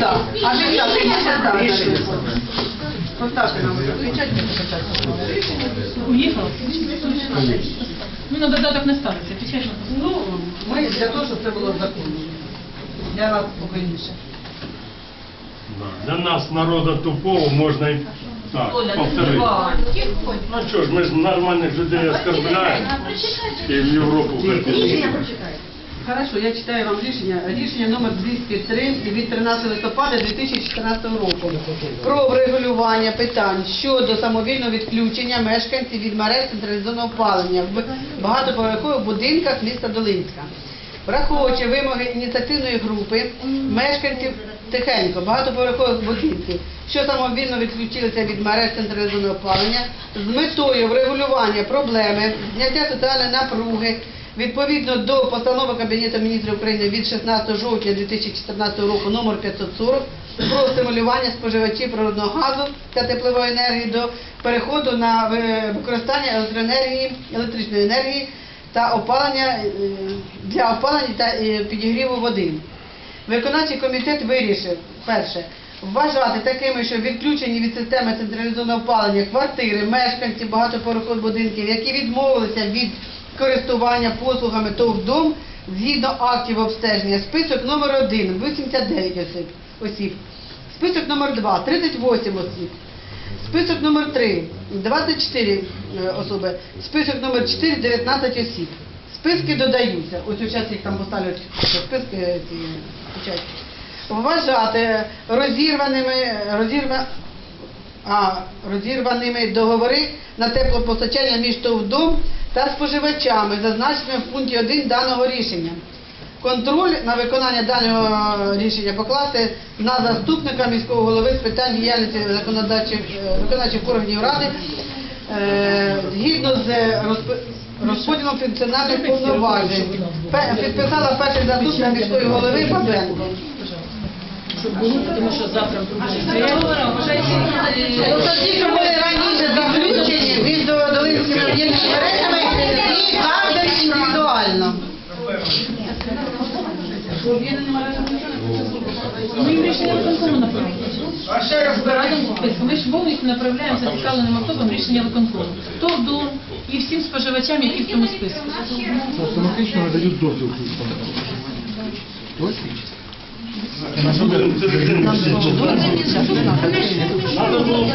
да. А ви так, так. Поставте нам печать, Уїхав? Ну, на додаток не ставиться, печать не Ну, ми для того, щоб це було законно. Для нас спокійніше. Для нас, народа тупого, можна і так, повторити. Ну що ж, ми ж нормальних людей оскорбляємо і в Європу хотіли. Хорошо, я читаю вам рішення. Рішення номер 203 від 13 листопада 2014 року про врегулювання питань щодо самовільного відключення мешканців від мереж централізованого опалення в багатоповерхових будинках міста Долинська. Враховуючи вимоги ініціативної групи мешканців тихенько багатоповерхових будинків, що самовільно відключилися від мереж централізованого опалення, з метою врегулювання проблеми, зняття соціальної напруги, відповідно до постанови Кабінету міністрів України від 16 жовтня 2014 року номер 540 про стимулювання споживачів природного газу та теплової енергії до переходу на використання електроенергії, електричної енергії та опалення е, для опалення та е, підігріву води. Виконавчий комітет вирішив перше вважати такими, що відключені від системи централізованого опалення квартири, мешканці багатоповерхових будинків, які відмовилися від користування послугами ТОВ «Дом» згідно актів обстеження. Список номер 1 – 89 осіб. Список номер 2 – 38 осіб. Список номер 3 – 24 е, особи. Список номер 4 – 19 осіб. Списки додаються. Ось зараз їх там поставлять списки е, ці. Вважати розірваними, розірва, а, розірваними договори на теплопостачання між ТОВДом та споживачами, зазначеними в пункті 1 даного рішення. Контроль на виконання даного рішення покласти на заступника міського голови з питань діяльності законодавчих е, виконавчих органів ради е, згідно з розподілом функціональних повноважень. Підписала перший заступник міської голови Бабенко. тому що завтра Ми їм рішення виконкому. Ми ж повністю направляємо зацікавленим особам рішення виконкому. Хто до і всім споживачам, які в цьому списку. Автоматично надають дозвіл. Дитина. Надо було